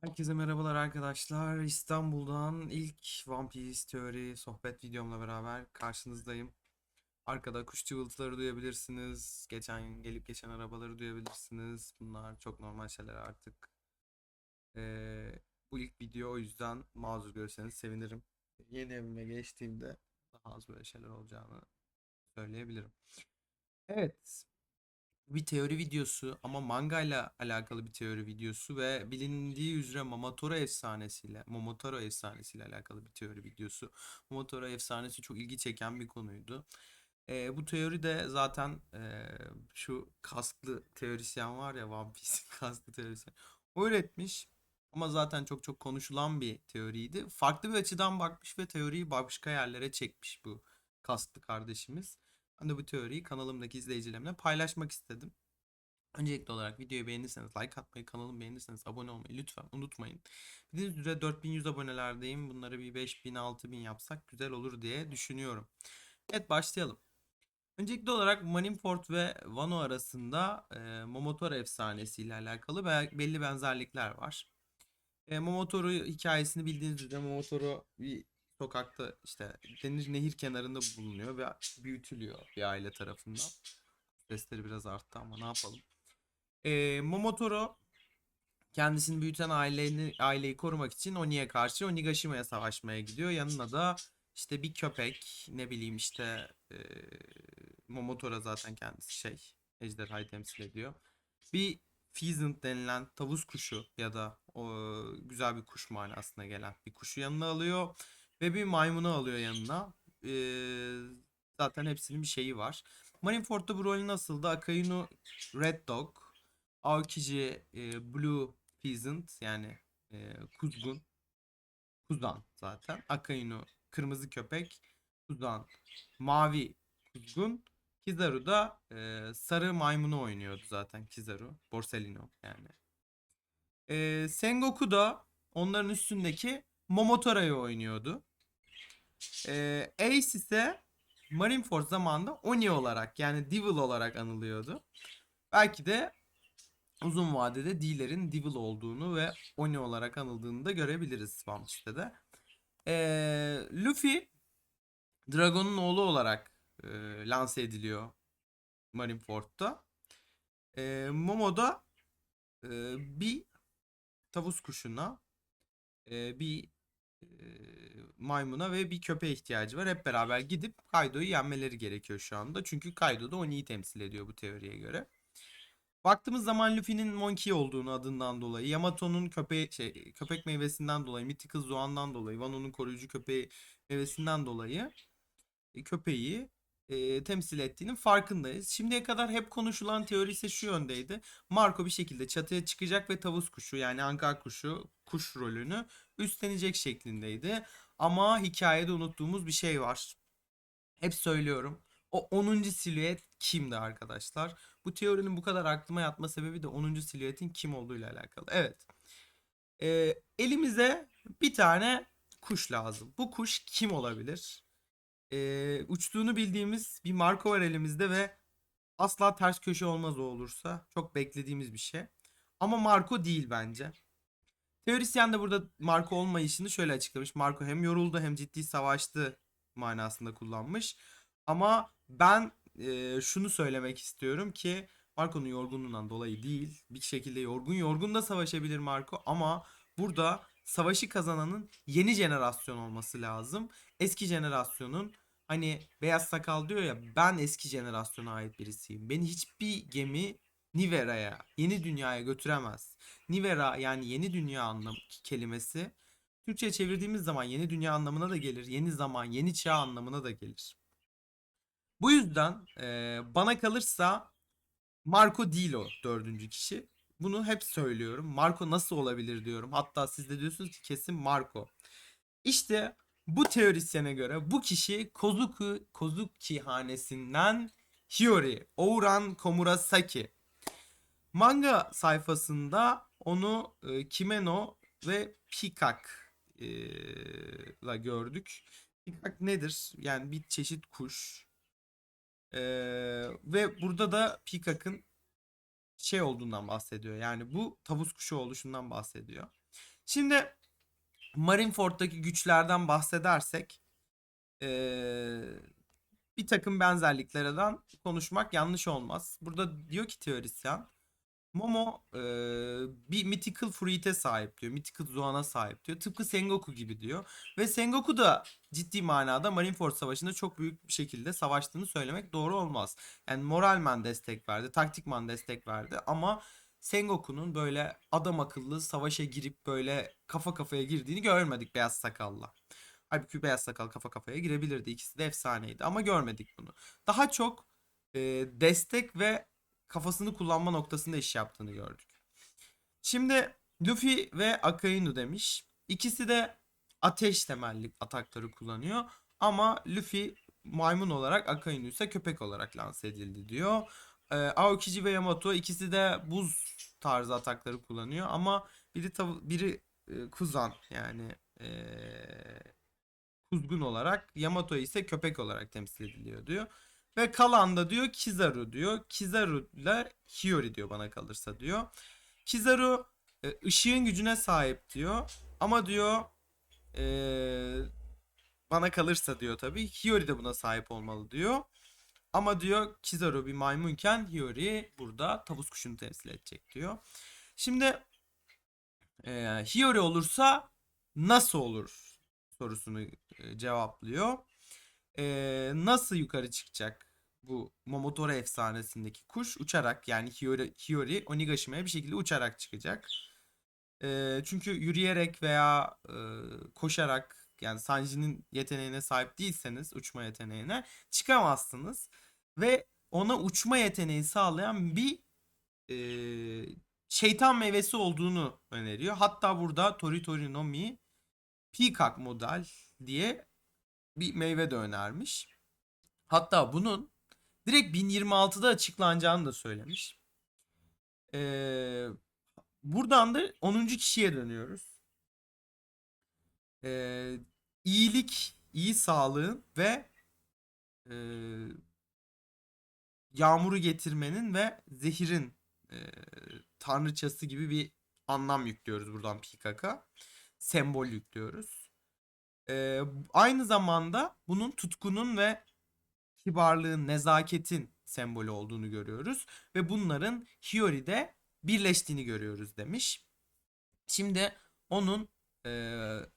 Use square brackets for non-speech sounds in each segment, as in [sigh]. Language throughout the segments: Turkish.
Herkese merhabalar arkadaşlar. İstanbul'dan ilk One Piece teori sohbet videomla beraber karşınızdayım. Arkada kuş cıvıltıları duyabilirsiniz. Geçen gelip geçen arabaları duyabilirsiniz. Bunlar çok normal şeyler artık. Ee, bu ilk video o yüzden mazur görürseniz sevinirim. Yeni evime geçtiğimde daha az böyle şeyler olacağını söyleyebilirim. Evet, bir teori videosu ama manga ile alakalı bir teori videosu ve bilindiği üzere Momotaro efsanesiyle Momotaro efsanesiyle alakalı bir teori videosu. Momotaro efsanesi çok ilgi çeken bir konuydu. Ee, bu teori de zaten ee, şu kasklı teorisyen var ya One Piece'in [laughs] kasklı teorisyen. O üretmiş ama zaten çok çok konuşulan bir teoriydi. Farklı bir açıdan bakmış ve teoriyi başka yerlere çekmiş bu kasklı kardeşimiz. Ben de bu teoriyi kanalımdaki izleyicilerimle paylaşmak istedim. Öncelikli olarak videoyu beğenirseniz like atmayı, kanalımı beğenirseniz abone olmayı lütfen unutmayın. Bildiğiniz üzere 4100 abonelerdeyim. Bunları bir 5000 6000 yapsak güzel olur diye düşünüyorum. Evet başlayalım. Öncelikli olarak Marineford ve Wano arasında e, Momotaro efsanesi ile alakalı be- belli benzerlikler var. E, Momotaro hikayesini bildiğiniz üzere Momotaro bir sokakta işte deniz nehir kenarında bulunuyor ve büyütülüyor bir aile tarafından. Sesleri biraz arttı ama ne yapalım. E, Momotaro kendisini büyüten aileyi, aileyi korumak için Oni'ye karşı Onigashima'ya savaşmaya gidiyor. Yanına da işte bir köpek ne bileyim işte e, Momotaro zaten kendisi şey ejderhayı temsil ediyor. Bir pheasant denilen tavus kuşu ya da o güzel bir kuş manasına gelen bir kuşu yanına alıyor ve bir maymunu alıyor yanına. E, zaten hepsinin bir şeyi var. Marineford'da bu rolü nasıldı? Akainu Red Dog, Aokiji e, Blue Pheasant yani e, kuzgun. Kuzan zaten. Akainu kırmızı köpek. Kuzan mavi kuzgun. Kizaru da e, sarı maymunu oynuyordu zaten Kizaru. Borsellino yani. E, Sengoku da onların üstündeki Momotora'yı oynuyordu. E, Ace ise Marineford zamanında Oni olarak yani Devil olarak anılıyordu. Belki de uzun vadede D'lerin Devil olduğunu ve Oni olarak anıldığını da görebiliriz One Piece'te de. Ee, Luffy Dragon'un oğlu olarak e, lanse ediliyor Marineford'da. E, Momo da e, bir tavus kuşuna, e, bir e, maymuna ve bir köpeğe ihtiyacı var. Hep beraber gidip Kaido'yu yenmeleri gerekiyor şu anda. Çünkü Kaido da Oni'yi temsil ediyor bu teoriye göre. Baktığımız zaman Luffy'nin Monkey olduğunu adından dolayı, Yamato'nun köpeği şey köpek meyvesinden dolayı, Mythical Zoan'dan dolayı, Wano'nun koruyucu köpeği meyvesinden dolayı e, köpeği e, temsil ettiğinin farkındayız. Şimdiye kadar hep konuşulan teori ise şu yöndeydi. Marco bir şekilde çatıya çıkacak ve tavus kuşu yani ankar kuşu kuş rolünü üstlenecek şeklindeydi. Ama hikayede unuttuğumuz bir şey var. Hep söylüyorum. O 10. silüet kimdi arkadaşlar? Bu teorinin bu kadar aklıma yatma sebebi de 10. silüetin kim olduğuyla alakalı. Evet. Ee, elimize bir tane kuş lazım. Bu kuş kim olabilir? Ee, uçtuğunu bildiğimiz bir marka var elimizde ve asla ters köşe olmaz o olursa. Çok beklediğimiz bir şey. Ama Marco değil bence. Teorisyen de burada Marco olmayışını şöyle açıklamış. Marco hem yoruldu hem ciddi savaştı manasında kullanmış. Ama ben e, şunu söylemek istiyorum ki Marco'nun yorgunluğundan dolayı değil. Bir şekilde yorgun yorgun da savaşabilir Marco ama burada savaşı kazananın yeni jenerasyon olması lazım. Eski jenerasyonun hani beyaz sakal diyor ya ben eski jenerasyona ait birisiyim. Beni hiçbir gemi Nivera'ya, yeni dünyaya götüremez. Nivera yani yeni dünya anlam kelimesi Türkçe'ye çevirdiğimiz zaman yeni dünya anlamına da gelir. Yeni zaman, yeni çağ anlamına da gelir. Bu yüzden e, bana kalırsa Marco değil o dördüncü kişi. Bunu hep söylüyorum. Marco nasıl olabilir diyorum. Hatta siz de diyorsunuz ki kesin Marco. İşte bu teorisyene göre bu kişi Kozuku, Kozuki hanesinden Hiyori, Ouran Komurasaki. Manga sayfasında onu e, Kimeno ve Pikak e, gördük. Pikak nedir? Yani bir çeşit kuş. Ee, ve burada da Pikak'ın şey olduğundan bahsediyor. Yani bu tavus kuşu oluşundan bahsediyor. Şimdi Marineford'daki güçlerden bahsedersek eee, bir takım benzerliklerden konuşmak yanlış olmaz. Burada diyor ki teorisyen Momo eee, bir mythical fruit'e sahip diyor. Mythical Zoan'a sahip diyor. Tıpkı Sengoku gibi diyor. Ve Sengoku da ciddi manada Marineford Savaşı'nda çok büyük bir şekilde savaştığını söylemek doğru olmaz. Yani moralmen destek verdi, taktikman destek verdi ama Sengoku'nun böyle adam akıllı savaşa girip böyle kafa kafaya girdiğini görmedik Beyaz Sakal'la. Halbuki Beyaz Sakal kafa kafaya girebilirdi. İkisi de efsaneydi ama görmedik bunu. Daha çok e, destek ve kafasını kullanma noktasında iş yaptığını gördük. Şimdi Luffy ve Akainu demiş. İkisi de ateş temelli atakları kullanıyor. Ama Luffy maymun olarak Akainu ise köpek olarak lanse edildi diyor. Ee, Aokiji ve Yamato ikisi de buz tarzı atakları kullanıyor. Ama biri tav- biri e, kuzan yani e, kuzgun olarak Yamato ise köpek olarak temsil ediliyor diyor. Ve kalan da diyor Kizaru diyor. Kizaru ile Hiyori diyor bana kalırsa diyor. Kizaru e, ışığın gücüne sahip diyor. Ama diyor e, bana kalırsa diyor tabii Hiyori de buna sahip olmalı diyor. Ama diyor Kizaru bir maymunken Hiyori burada tavus kuşunu temsil edecek diyor. Şimdi e, Hiyori olursa nasıl olur sorusunu e, cevaplıyor. E, nasıl yukarı çıkacak bu Momotaro efsanesindeki kuş uçarak yani Hiyori, Hiyori Onigashima'ya bir şekilde uçarak çıkacak. E, çünkü yürüyerek veya e, koşarak yani Sanji'nin yeteneğine sahip değilseniz uçma yeteneğine çıkamazsınız. Ve ona uçma yeteneği sağlayan bir e, şeytan meyvesi olduğunu öneriyor. Hatta burada Tori Tori no Mi Peacock model diye bir meyve de önermiş. Hatta bunun direkt 1026'da açıklanacağını da söylemiş. Ee, buradan da 10. kişiye dönüyoruz. Ee, iyilik, iyi sağlığın ve e, yağmuru getirmenin ve zehirin e, tanrıçası gibi bir anlam yüklüyoruz buradan Peacock'a. Sembol yüklüyoruz. Ee, aynı zamanda bunun tutkunun ve kibarlığın, nezaketin sembolü olduğunu görüyoruz. Ve bunların Hiyori'de birleştiğini görüyoruz demiş. Şimdi onun e,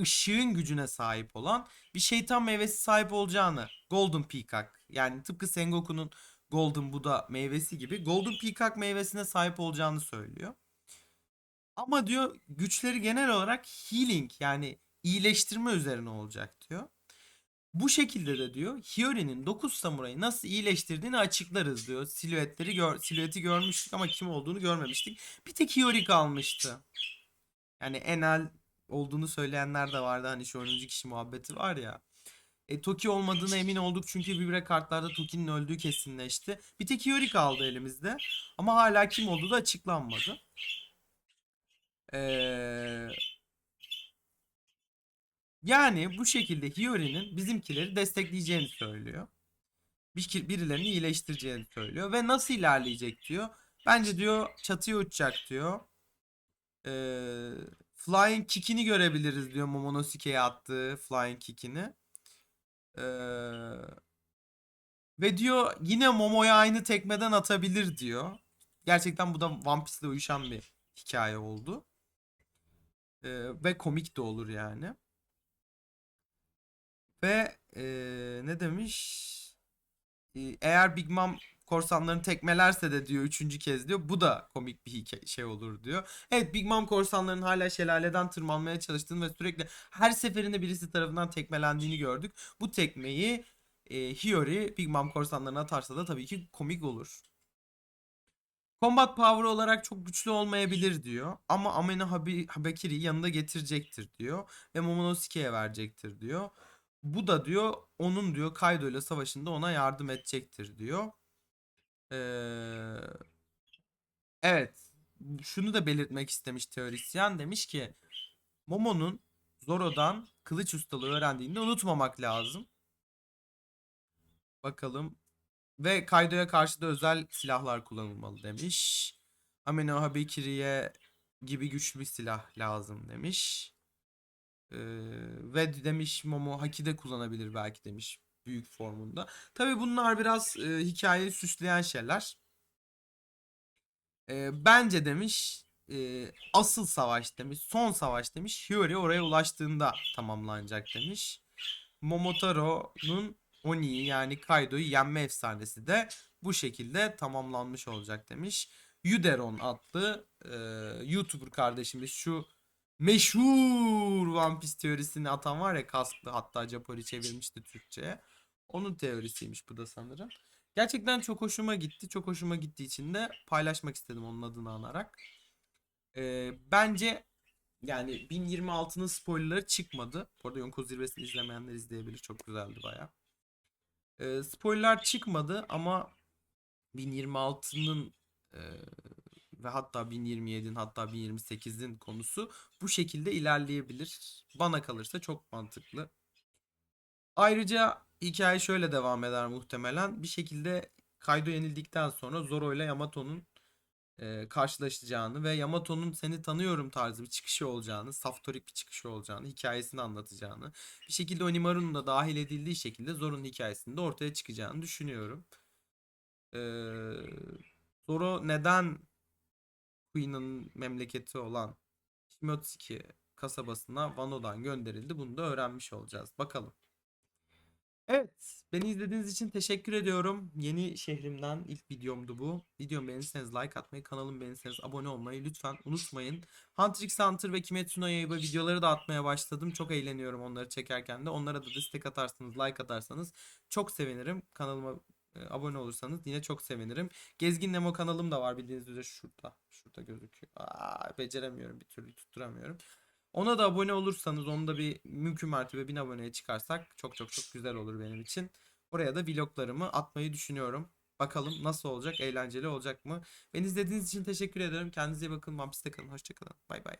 ışığın gücüne sahip olan bir şeytan meyvesi sahip olacağını Golden Peacock yani tıpkı Sengoku'nun Golden Buddha meyvesi gibi Golden Peacock meyvesine sahip olacağını söylüyor. Ama diyor güçleri genel olarak healing yani iyileştirme üzerine olacak diyor. Bu şekilde de diyor Hiyori'nin 9 samurayı nasıl iyileştirdiğini açıklarız diyor. Silüetleri gör, silüeti görmüştük ama kim olduğunu görmemiştik. Bir tek Hiyori kalmıştı. Yani Enel olduğunu söyleyenler de vardı. Hani şu 10. kişi muhabbeti var ya. E, Toki olmadığına emin olduk çünkü Vibre kartlarda Toki'nin öldüğü kesinleşti. Bir tek Hiyori kaldı elimizde. Ama hala kim olduğu da açıklanmadı. Ee, yani bu şekilde Hiyori'nin bizimkileri destekleyeceğini söylüyor. Bir, birilerini iyileştireceğini söylüyor. Ve nasıl ilerleyecek diyor. Bence diyor çatıya uçacak diyor. Ee, Flying Kick'ini görebiliriz diyor Momonosike'ye attığı Flying Kick'ini. Ee, ve diyor yine Momo'ya aynı tekmeden atabilir diyor. Gerçekten bu da One Piece'le uyuşan bir hikaye oldu. Ee, ve komik de olur yani. Ve ee, ne demiş? Ee, eğer Big Mom korsanlarını tekmelerse de diyor üçüncü kez diyor. Bu da komik bir şey olur diyor. Evet Big Mom korsanların hala şelaleden tırmanmaya çalıştığını ve sürekli her seferinde birisi tarafından tekmelendiğini gördük. Bu tekmeyi e, Hiyori Big Mom korsanlarına atarsa da tabii ki komik olur. Combat power olarak çok güçlü olmayabilir diyor. Ama Amene Habi- Habakiri'yi yanında getirecektir diyor. Ve Momonosike'ye verecektir diyor. Bu da diyor onun diyor Kaido ile savaşında ona yardım edecektir diyor. Ee, evet. Şunu da belirtmek istemiş teorisyen. Demiş ki Momo'nun Zoro'dan kılıç ustalığı öğrendiğini unutmamak lazım. Bakalım. Ve Kaido'ya karşı da özel silahlar kullanılmalı demiş. Ameno Habekiri'ye gibi güçlü bir silah lazım demiş. Ee, ve demiş Momo Haki de kullanabilir belki demiş büyük formunda. Tabii bunlar biraz e, hikayeyi süsleyen şeyler. Ee, bence demiş e, asıl savaş demiş, son savaş demiş. Hiyori oraya ulaştığında tamamlanacak demiş. Momotaro'nun Oni'yi yani Kaido'yu yenme efsanesi de bu şekilde tamamlanmış olacak demiş. Yuderon adlı e, YouTuber kardeşimiz şu meşhur One Piece teorisini atan var ya kasklı hatta Japori çevirmişti Türkçe'ye. Onun teorisiymiş bu da sanırım. Gerçekten çok hoşuma gitti. Çok hoşuma gittiği için de paylaşmak istedim onun adını anarak. Ee, bence yani 1026'nın spoilerları çıkmadı. Bu arada Yonko Zirvesi'ni izlemeyenler izleyebilir. Çok güzeldi baya. Ee, spoiler çıkmadı ama 1026'nın e, ve hatta 1027'nin hatta 1028'in konusu bu şekilde ilerleyebilir. Bana kalırsa çok mantıklı. Ayrıca hikaye şöyle devam eder muhtemelen. Bir şekilde Kaido yenildikten sonra Zoro ile Yamato'nun e, karşılaşacağını ve Yamato'nun seni tanıyorum tarzı bir çıkışı olacağını, saftorik bir çıkışı olacağını, hikayesini anlatacağını, bir şekilde Onimaru'nun da dahil edildiği şekilde Zoro'nun hikayesinde ortaya çıkacağını düşünüyorum. Ee, Zoro neden Queen'in memleketi olan Shimotsuki kasabasına Wano'dan gönderildi bunu da öğrenmiş olacağız. Bakalım. Evet, beni izlediğiniz için teşekkür ediyorum. Yeni şehrimden ilk videomdu bu. Videomu beğenirseniz like atmayı, kanalımı beğenirseniz abone olmayı lütfen unutmayın. Hunter x Hunter ve Kimetsu no Yaiba videoları da atmaya başladım. Çok eğleniyorum onları çekerken de. Onlara da destek atarsanız, like atarsanız çok sevinirim. Kanalıma abone olursanız yine çok sevinirim. Gezgin Nemo kanalım da var bildiğiniz üzere şurada. Şurada gözüküyor. Aa, beceremiyorum bir türlü tutturamıyorum. Ona da abone olursanız onu da bir mümkün mertebe 1000 aboneye çıkarsak çok çok çok güzel olur benim için. Oraya da vloglarımı atmayı düşünüyorum. Bakalım nasıl olacak? Eğlenceli olacak mı? Beni izlediğiniz için teşekkür ederim. Kendinize iyi bakın. Piece'te kalın. Hoşçakalın. Bay bay.